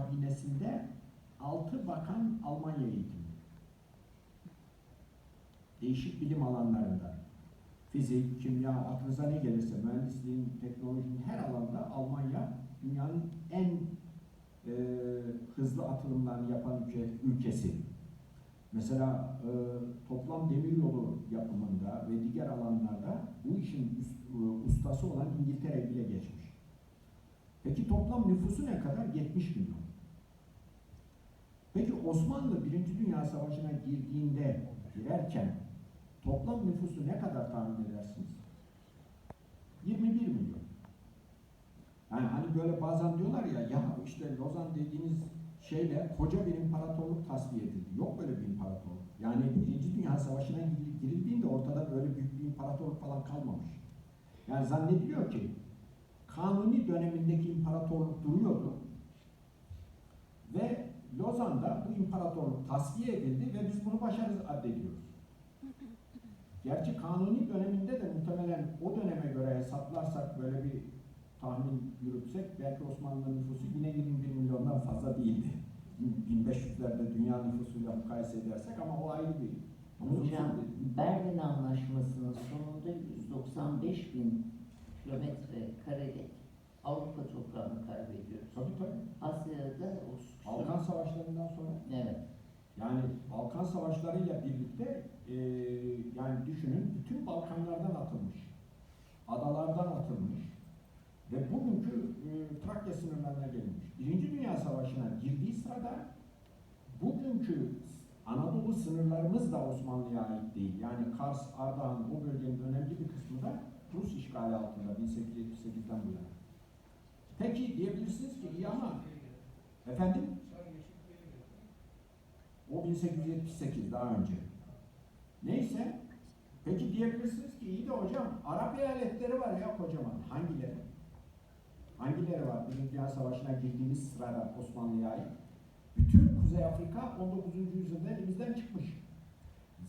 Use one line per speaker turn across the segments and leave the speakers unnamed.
kabinesinde altı bakan Almanya eğitimli. Değişik bilim alanlarında. Fizik, kimya, aklınıza ne gelirse, mühendisliğin, teknolojinin her alanda Almanya dünyanın en e, hızlı atılımlarını yapan ülke, ülkesi. Mesela e, toplam demiryolu yapımında ve diğer alanlarda bu işin e, ustası olan İngiltere bile geçmiş. Peki toplam nüfusu ne kadar? 70 milyon. Peki Osmanlı Birinci Dünya Savaşı'na girdiğinde, girerken toplam nüfusu ne kadar tahmin edersiniz? 21 milyon. Yani hani böyle bazen diyorlar ya, ya işte Lozan dediğiniz şeyle koca bir imparatorluk tasfiye edildi. Yok böyle bir imparatorluk. Yani Birinci Dünya Savaşı'na gir- girildiğinde ortada böyle büyük bir imparatorluk falan kalmamış. Yani zannediliyor ki Kanuni dönemindeki imparatorluk duruyordu ve Lozan'da bu imparatorluk tasfiye edildi ve biz bunu başarı addediyoruz. Gerçi Kanuni döneminde de muhtemelen o döneme göre hesaplarsak böyle bir tahmin yürütsek belki Osmanlı nüfusu yine 21 milyondan fazla değildi. 1500'lerde dünya nüfusuyla mukayese edersek ama o ayrı bir
Hocam Berlin Anlaşması'nın sonunda 195 bin kilometre karelik Avrupa toprağını kaybediyoruz.
Tabii tabii.
Asya'da o
Balkan Savaşları'ndan sonra
Evet.
yani Balkan Savaşları'yla birlikte e, yani düşünün bütün Balkanlardan atılmış. Adalardan atılmış ve bugünkü e, Trakya sınırlarına gelinmiş. Birinci Dünya Savaşı'na girdiği sırada bugünkü Anadolu sınırlarımız da Osmanlı'ya ait değil. Yani Kars, Ardahan o bölgenin önemli bir kısmı da Rus işgali altında 1878'den bu yana. Peki diyebilirsiniz ki iyi ama efendim o 1878 daha önce. Neyse. Peki diyebilirsiniz ki iyi de hocam Arap eyaletleri var ya kocaman. Hangileri? Hangileri var? Birinci Dünya Savaşı'na girdiğimiz sırada Osmanlı'ya ait. Bütün Kuzey Afrika 19. yüzyılda elimizden çıkmış.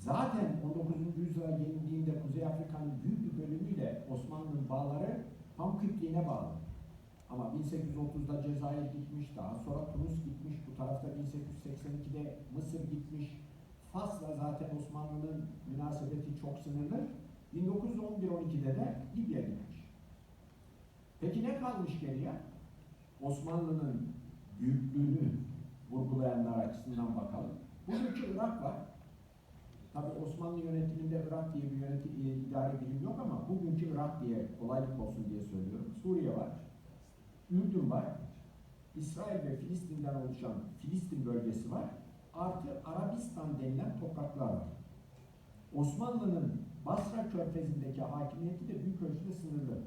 Zaten 19. yüzyıla gelindiğinde Kuzey Afrika'nın büyük bir bölümüyle Osmanlı'nın bağları Pamukütliğine bağlı. Ama 1830'da Cezayir gitmiş, daha sonra Tunus gitmiş, bu tarafta 1882'de Mısır gitmiş. Fas'la zaten Osmanlı'nın münasebeti çok sınırlı. 1911-12'de de Libya gitmiş. Peki ne kalmış geriye? Osmanlı'nın büyüklüğünü vurgulayanlar açısından bakalım. Bugünkü Irak var. Tabi Osmanlı yönetiminde Irak diye bir yönetim, e, idare bilim yok ama bugünkü Irak diye kolaylık olsun diye söylüyorum. Suriye var. Ürdün var. İsrail ve Filistin'den oluşan Filistin bölgesi var. Artı Arabistan denilen topraklar var. Osmanlı'nın Basra körfezindeki hakimiyeti de büyük ölçüde sınırlı.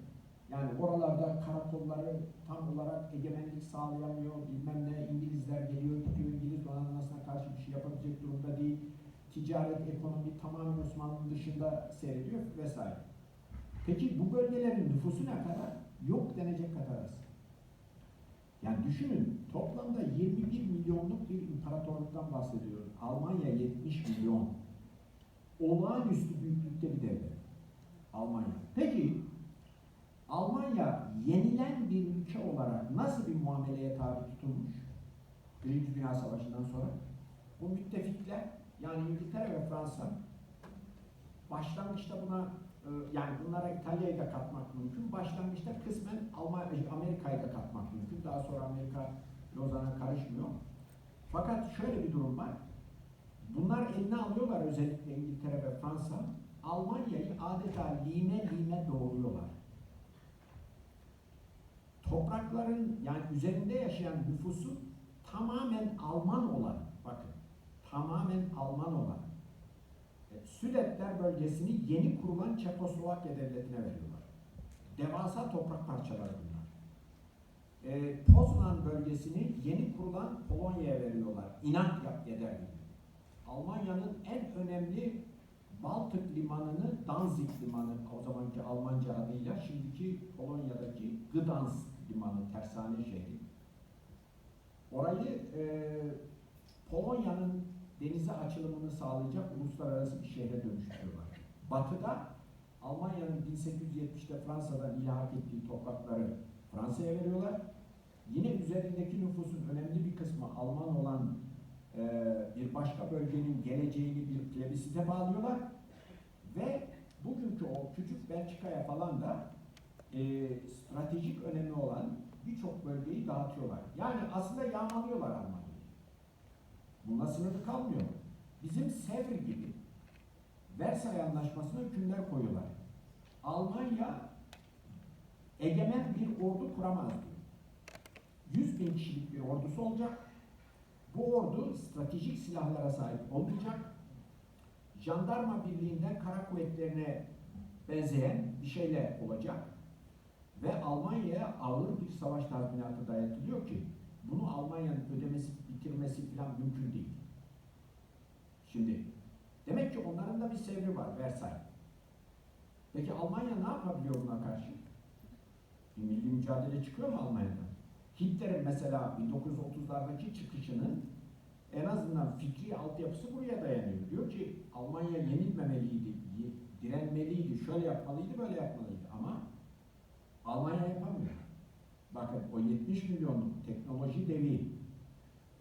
Yani oralarda karakolları tam olarak egemenlik sağlayamıyor, bilmem ne, İngilizler geliyor, gidiyor, İngiliz donanmasına karşı bir şey yapabilecek durumda değil. Ticaret, ekonomi tamamen Osmanlı'nın dışında seyrediyor vesaire. Peki bu bölgelerin nüfusu ne kadar? Yok denecek kadar az. Yani düşünün toplamda 21 milyonluk bir imparatorluktan bahsediyoruz. Almanya 70 milyon. Olağanüstü büyüklükte bir devlet. Almanya. Peki Almanya yenilen bir ülke olarak nasıl bir muameleye tabi tutulmuş? Birinci Dünya Savaşı'ndan sonra. Bu müttefikler yani İngiltere ve Fransa başlangıçta buna e, yani bunlara İtalya'yı da katmak mümkün. Başlangıçta kısmen Almanya, Amerika'yı da katmak mümkün. Daha sonra Amerika Lozan'a karışmıyor. Fakat şöyle bir durum var. Bunlar eline alıyorlar özellikle İngiltere ve Fransa. Almanya'yı adeta lime lime doğruyorlar. Toprakların yani üzerinde yaşayan nüfusu tamamen Alman olan, tamamen Alman olan e, Südetler bölgesini yeni kurulan Çekoslovakya devletine veriyorlar. Devasa toprak parçaları bunlar. E, Poznan bölgesini yeni kurulan Polonya'ya veriyorlar. İnat yap eder. Almanya'nın en önemli Baltık limanını Danzig limanı o zamanki Almanca adıyla şimdiki Polonya'daki Gdansk limanı tersane şehri. Orayı e, Polonya'nın denize açılımını sağlayacak uluslararası bir şehre dönüştürüyorlar. Batıda Almanya'nın 1870'te Fransa'dan ilhak ettiği toprakları Fransa'ya veriyorlar. Yine üzerindeki nüfusun önemli bir bir başka bölgenin geleceğini bir plebisite bağlıyorlar ve bugünkü o küçük Belçika'ya falan da e, stratejik önemi olan birçok bölgeyi dağıtıyorlar. Yani aslında yağmalıyorlar Almanya'yı. Bununla sınırlı kalmıyor. Bizim Sevr gibi Versay Anlaşması'na hükümler koyuyorlar. Almanya egemen bir ordu kuramaz diyor. 100 bin kişilik bir ordusu olacak. Bu ordu stratejik silahlara sahip olmayacak. Jandarma birliğinden kara kuvvetlerine benzeyen bir şeyle olacak. Ve Almanya'ya ağır bir savaş tazminatı dayatılıyor ki bunu Almanya'nın ödemesi, bitirmesi falan mümkün değil. Şimdi demek ki onların da bir sevri var Versailles. Peki Almanya ne yapabiliyor buna karşı? Bir milli mücadele çıkıyor mu Almanya'dan? Hitler'in mesela 1930'lardaki çıkışının en azından fikri altyapısı buraya dayanıyor. Diyor ki Almanya yenilmemeliydi, direnmeliydi, şöyle yapmalıydı, böyle yapmalıydı ama Almanya yapamıyor. Bakın o 70 milyonluk teknoloji devi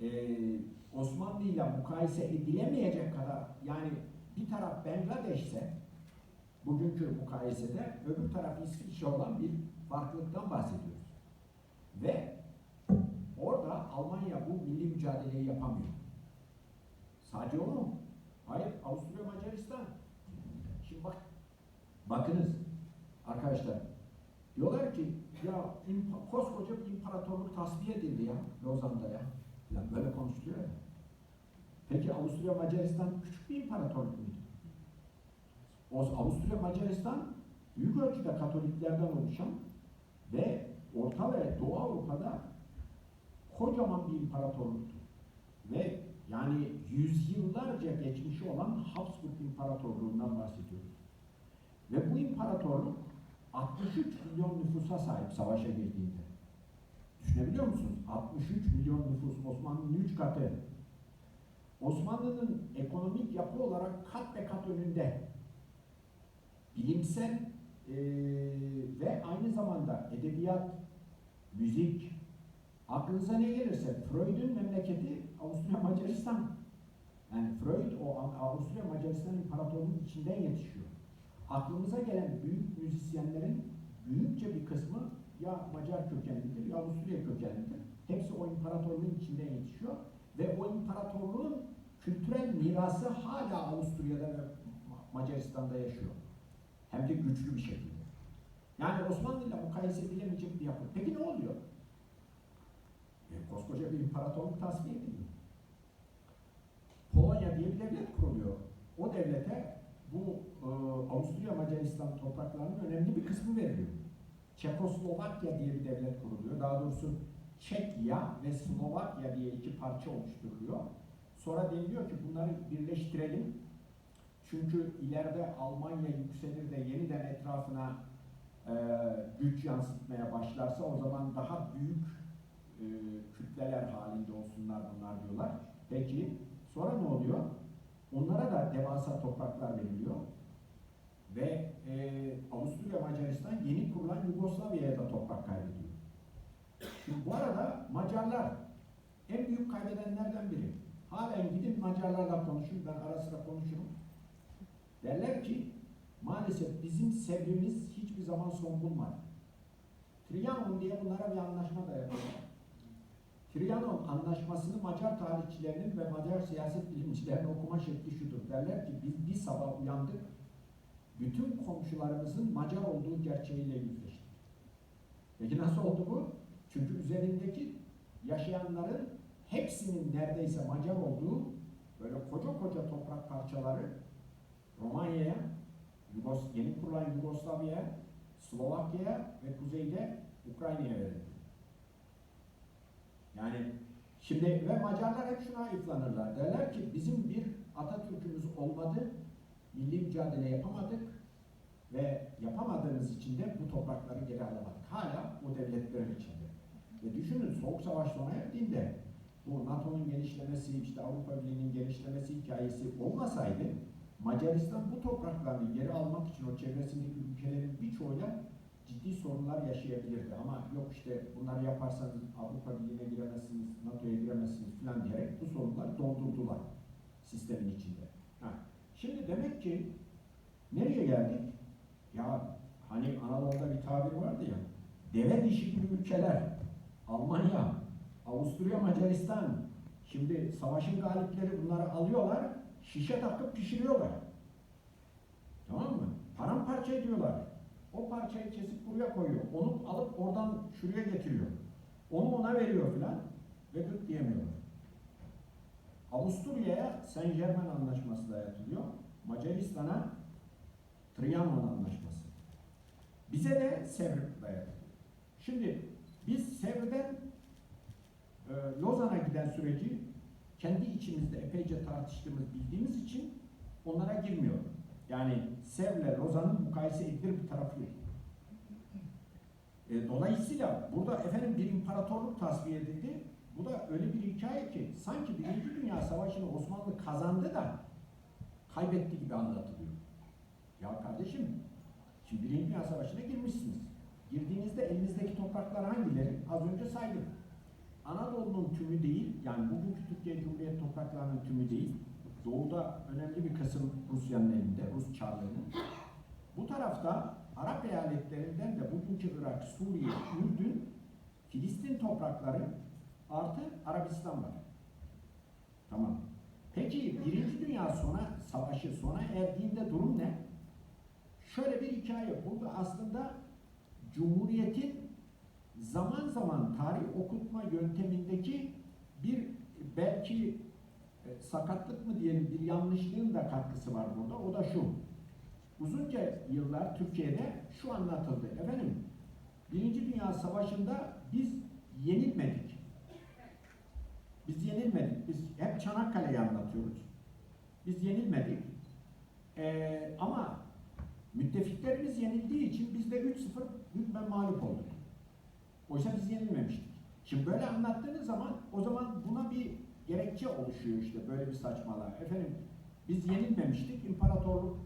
eee Osmanlı ile mukayese edilemeyecek kadar yani bir taraf Bangladeş'se bugünkü mukayesede öbür taraf İsviçre olan bir farklılıktan bahsediyoruz. Ve orada Almanya bu milli mücadeleyi yapamıyor. Sadece o? Hayır, Avusturya Macaristan. Şimdi bak, bakınız arkadaşlar. Diyorlar ki ya koskoca bir imparatorluk tasfiye edildi ya Lozan'da ya. Yani böyle konuşuluyor ya. Peki Avusturya Macaristan küçük bir imparatorluk muydu? O Avusturya Macaristan büyük ölçüde Katoliklerden oluşan ve Orta ve Doğu Avrupa'da kocaman bir imparatorluktu. Ve yani yüzyıllarca geçmişi olan Habsburg İmparatorluğundan bahsediyoruz. Ve bu imparatorluk 63 milyon nüfusa sahip savaşa girdiğinde. Düşünebiliyor musunuz? 63 milyon nüfus Osmanlı'nın 3 katı. Osmanlı'nın ekonomik yapı olarak kat be kat önünde. Bilimsel eee, ve aynı zamanda edebiyat, müzik, aklınıza ne gelirse Freud'un memleketi Avusturya Macaristan. Yani Freud o Avusturya Macaristan İmparatorluğu'nun içinden yetişiyor. Aklımıza gelen büyük müzisyenlerin büyükçe bir kısmı ya Macar kökenlidir ya Avusturya kökenlidir. Hepsi o imparatorluğun içinden yetişiyor ve o imparatorluğun kültürel mirası hala Avusturya'da ve Macaristan'da yaşıyor. Hem de güçlü bir şekilde. Yani Osmanlı ile mukayese edilemeyecek bir yapı. Peki ne oluyor? E, koskoca bir imparatorluk tasfiye ediliyor. Polonya diye bir devlet kuruluyor. O devlete bu e, Avusturya Macaristan topraklarının önemli bir kısmı veriliyor. Çekoslovakya diye bir devlet kuruluyor. Daha doğrusu Çekya ve Slovakya diye iki parça oluşturuluyor. Sonra deniliyor ki bunları birleştirelim. Çünkü ileride Almanya yükselir de yeniden etrafına e, güç yansıtmaya başlarsa o zaman daha büyük e, kütleler halinde olsunlar bunlar diyorlar. Peki sonra ne oluyor? Onlara da devasa topraklar veriliyor. Ve e, Avusturya Macaristan yeni kurulan Yugoslavya'ya da toprak kaybediyor. Şimdi bu arada Macarlar en büyük kaybedenlerden biri. Halen gidin Macarlarla konuşun, ben ara sıra konuşurum. Derler ki maalesef bizim sevrimiz hiçbir zaman son bulmadı. Trianon diye bunlara bir anlaşma da yapıyorlar. Trianon anlaşmasını Macar tarihçilerinin ve Macar siyaset bilimcilerinin okuma şekli şudur. Derler ki biz bir sabah uyandık, bütün komşularımızın Macar olduğu gerçeğiyle yüzleştik. Peki nasıl oldu bu? Çünkü üzerindeki yaşayanların hepsinin neredeyse Macar olduğu böyle koca koca toprak parçaları Romanya'ya, Yugos yeni kurulan Yugoslavya'ya, Slovakya'ya ve kuzeyde Ukrayna'ya verildi. Yani şimdi ve Macarlar hep şuna ayıplanırlar. Derler ki bizim bir Atatürk'ümüz olmadı, milli mücadele yapamadık ve yapamadığımız için de bu toprakları geri alamadık. Hala o devletlerin içinde. Ve düşünün Soğuk Savaş sona erdiğinde bu NATO'nun genişlemesi, işte Avrupa Birliği'nin genişlemesi hikayesi olmasaydı Macaristan bu topraklarını geri almak için o çevresindeki ülkelerin birçoğuyla ciddi sorunlar yaşayabilirdi. Ama yok işte bunları yaparsanız Avrupa Birliği'ne giremezsiniz, NATO'ya giremezsiniz falan diyerek bu sorunları doldurdular. sistemin içinde. Şimdi demek ki nereye geldik? Ya hani Anadolu'da bir tabir vardı ya. Deve dişi gibi ülkeler. Almanya, Avusturya, Macaristan. Şimdi savaşın galipleri bunları alıyorlar, şişe takıp pişiriyorlar. Tamam mı? Paramparça ediyorlar. O parçayı kesip buraya koyuyor. Onu alıp oradan şuraya getiriyor. Onu ona veriyor filan ve gık diyemiyorlar. Avusturya'ya Saint Germain Anlaşması dayatılıyor. Macaristan'a Trianon Anlaşması. Bize de Sevr dayatılıyor. Şimdi biz Sevr'den e, Lozan'a giden süreci kendi içimizde epeyce tartıştığımız bildiğimiz için onlara girmiyor. Yani Sevr'le Lozan'ın mukayese edilir bir tarafı yok. E, dolayısıyla burada efendim bir imparatorluk tasfiye edildi. Bu da öyle bir hikaye ki sanki Birinci Dünya Savaşı'nı Osmanlı kazandı da kaybetti gibi anlatılıyor. Ya kardeşim, şimdi Birinci Dünya Savaşı'na girmişsiniz. Girdiğinizde elinizdeki topraklar hangileri? Az önce saydım. Anadolu'nun tümü değil, yani bugünkü Türkiye Cumhuriyeti topraklarının tümü değil. Doğuda önemli bir kısım Rusya'nın elinde, Rus çarlarının. Bu tarafta Arap eyaletlerinden de bugünkü Irak, Suriye, Ürdün, Filistin toprakları artı Arabistan var. Tamam. Peki Birinci Dünya sona, Savaşı sona erdiğinde durum ne? Şöyle bir hikaye. Burada aslında Cumhuriyet'in zaman zaman tarih okutma yöntemindeki bir belki e, sakatlık mı diyelim bir yanlışlığın da katkısı var burada. O da şu. Uzunca yıllar Türkiye'de şu anlatıldı. Efendim Birinci Dünya Savaşı'nda biz yenilmedik. Biz yenilmedik. Biz hep Çanakkale'yi anlatıyoruz. Biz yenilmedik. Ee, ama müttefiklerimiz yenildiği için biz de 3-0 hükmen mağlup olduk. Oysa biz yenilmemiştik. Şimdi böyle anlattığınız zaman o zaman buna bir gerekçe oluşuyor işte böyle bir saçmalığa. Efendim biz yenilmemiştik, imparatorluk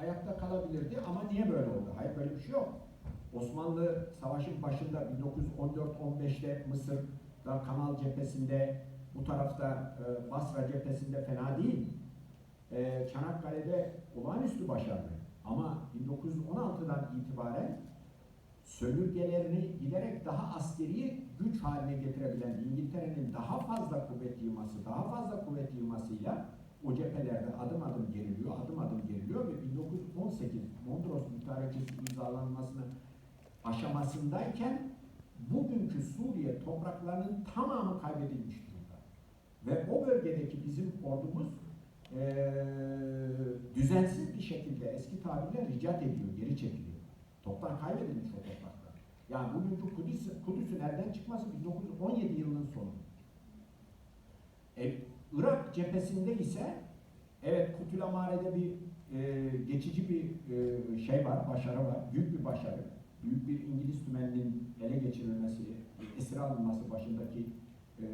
ayakta kalabilirdi ama niye böyle oldu? Hayır böyle bir şey yok. Osmanlı savaşın başında 1914-15'te Mısır'da Kamal cephesinde, bu tarafta e, Basra cephesinde fena değil. E, Çanakkale'de olağanüstü başarılı. Ama 1916'dan itibaren sömürgelerini giderek daha askeri güç haline getirebilen İngiltere'nin daha fazla kuvvet yığması, daha fazla kuvvet yığmasıyla o cephelerde adım adım geriliyor, adım adım geriliyor ve 1918 Mondros Mütarekesi imzalanmasını aşamasındayken bugünkü Suriye topraklarının tamamı kaybedilmiş durumda. Ve o bölgedeki bizim ordumuz eee, düzensiz bir şekilde eski tabirle ricat ediyor, geri çekiliyor. Toplar kaybedilmiş o topraklar. Yani bugünkü Kudüs, Kudüs'ün elden çıkması 1917 yılının sonu. E, Irak cephesinde ise evet Kutulamare'de bir e, geçici bir e, şey var, başarı var, büyük bir başarı. Büyük bir İngiliz tümeninin ele geçirilmesi, esir alınması başındaki e,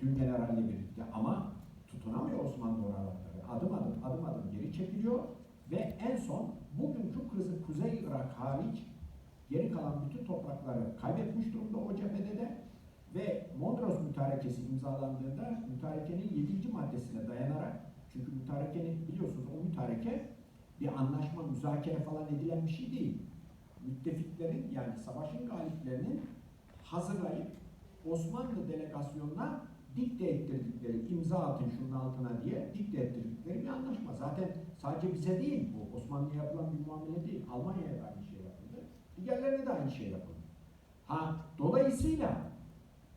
tüm generalle birlikte ama tutunamıyor Osmanlı oraları. Adım adım adım adım geri çekiliyor ve en son bugünkü Kuzey, Kuzey Irak hariç geri kalan bütün toprakları kaybetmiş durumda o cephede de ve Mondros Mütarekesi imzalandığında mütarekenin 7. maddesine dayanarak çünkü mütarekenin biliyorsunuz o mütareke bir anlaşma, müzakere falan edilen bir şey değil. Müttefiklerin yani savaşın galiplerinin hazırlayıp Osmanlı delegasyonuna dikte ettirdikleri, imza atın şunun altına diye dikte ettirdikleri bir anlaşma. Zaten sadece bize değil bu, Osmanlı'ya yapılan bir muamele değil. Almanya'ya da aynı şey yapıldı. Diğerlerine de aynı şey yapıldı. Ha, dolayısıyla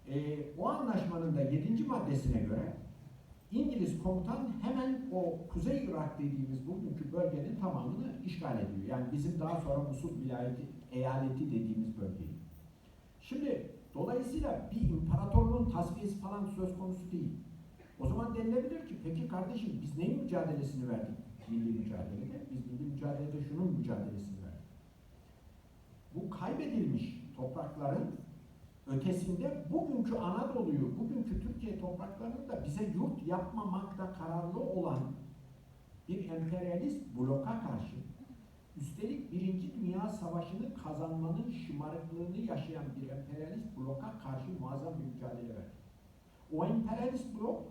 e, o anlaşmanın da 7. maddesine göre İngiliz komutan hemen o Kuzey Irak dediğimiz bugünkü bölgenin tamamını işgal ediyor. Yani bizim daha sonra Musul vilayeti, eyaleti dediğimiz bölgeyi. Şimdi dolayısıyla bir imparatorluğun tasfiyesi falan söz konusu değil. O zaman denilebilir ki peki kardeşim biz neyin mücadelesini verdik milli mücadelede? Biz milli mücadelede şunun mücadelesini verdik. Bu kaybedilmiş toprakların ötesinde bugünkü Anadolu'yu, bugünkü Türkiye topraklarını da bize yurt yapmamakta kararlı olan bir emperyalist bloka karşı üstelik Birinci Dünya Savaşı'nı kazanmanın şımarıklığını yaşayan bir emperyalist bloka karşı muazzam bir mücadele verdi. O emperyalist blok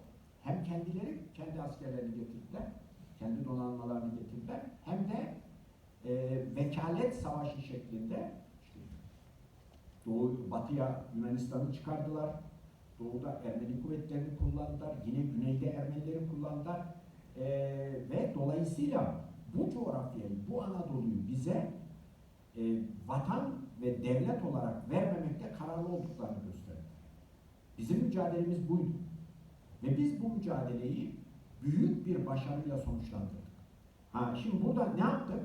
hem kendileri kendi askerlerini getirdiler, kendi donanmalarını getirdiler, hem de e, vekalet savaşı şeklinde Doğu, batıya Yunanistan'ı çıkardılar. Doğuda Ermeni kuvvetlerini kullandılar. Yine güneyde Ermenileri kullandılar. E, ve dolayısıyla bu coğrafyayı, bu Anadolu'yu bize e, vatan ve devlet olarak vermemekte kararlı olduklarını gösterdi. Bizim mücadelemiz buydu. Ve biz bu mücadeleyi büyük bir başarıyla sonuçlandırdık. Ha, şimdi burada ne yaptık?